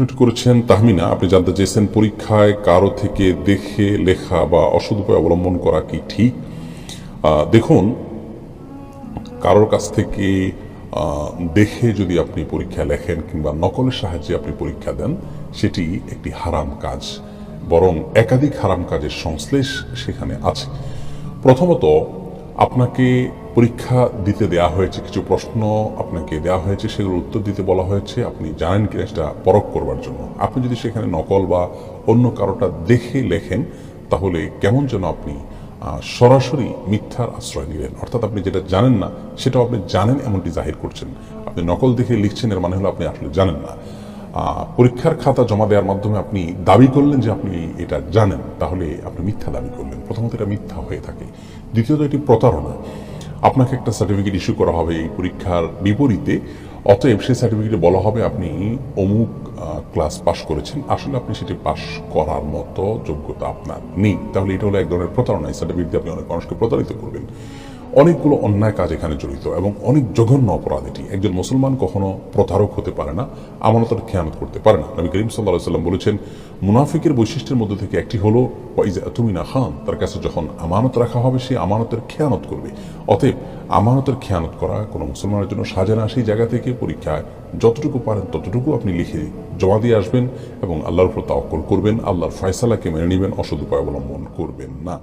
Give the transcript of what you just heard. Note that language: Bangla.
প্রশ্নটি করেছেন তাহমিনা। আপনি জানতে চেয়েছেন পরীক্ষায় কারও থেকে দেখে, লেখা বা অসৎ উপায় অবলম্বন করা কি ঠিক? দেখুন, কারোর কাছ থেকে দেখে যদি আপনি পরীক্ষা লেখেন কিংবা নকলের সাহায্যে আপনি পরীক্ষা দেন, সেটি একটি হারাম কাজ। বরং একাধিক হারাম কাজের সংশ্লেষ সেখানে আছে। প্রথমত, আপনাকে পরীক্ষা দিতে দেওয়া হয়েছে, কিছু প্রশ্ন আপনাকে দেওয়া হয়েছে, সেগুলোর উত্তর দিতে বলা হয়েছে, আপনি জানেন কিনা সেটা পরখ করবার জন্য। আপনি যদি সেখানে নকল বা অন্য কারোটা দেখে লেখেন, তাহলে কেমন যেন আপনি সরাসরি মিথ্যার আশ্রয় নিলেন। অর্থাৎ আপনি যেটা জানেন না, সেটাও আপনি জানেন, এমনটি জাহির করছেন। আপনি নকল দেখে লিখছেন, এর মানে হলো আপনি আসলে জানেন না। পরীক্ষার খাতা জমা দেওয়ার মাধ্যমে আপনি দাবি করলেন যে আপনি এটা জানেন, তাহলে আপনি মিথ্যা দাবি করলেন। প্রথমত এটা মিথ্যা হয়ে থাকে। দ্বিতীয়ত এটি প্রতারণা। আপনাকে একটা সার্টিফিকেট ইস্যু করা হবে এই পরীক্ষার বিপরীতে। অতএব সেই সার্টিফিকেটে বলা হবে আপনি অমুক ক্লাস পাশ করেছেন। আসলে আপনি সেটি পাশ করার মতো যোগ্যতা আপনার নেই। তাহলে এটা হলো এক ধরনের প্রতারণা। এই সার্টিফিকেট দিয়ে আপনি অনেক মানুষকে প্রতারিত করবেন। অনেকগুলো অন্যায় কাজ এখানে জড়িত এবং অনেক জঘন্য অপরাধ এটি। একজন মুসলমান কখনো প্রতারক হতে পারে না, আমানতের খেয়ানত করতে পারে না। নবী করিম সাল্লাহ সাল্লাম বলেছেন, মুনাফিকের বৈশিষ্ট্যের মধ্যে থেকে একটি হলো, ওয়াইজা তুমি না খান, তার কাছে যখন আমানত রাখা হবে, সে আমানতের খেয়ানত করবে। অতএব আমানতের খেয়ানত করা কোনো মুসলমানের জন্য সাজে না, সেই জায়গা থেকে পরীক্ষায় যতটুকু পারেন ততটুকু আপনি লিখে জমা দিয়ে আসবেন এবং আল্লাহর উপর তাওয়াক্কুল করবেন। আল্লাহর ফয়সালাকে মেনে নেবেন, অসদ উপায় অবলম্বন করবেন না।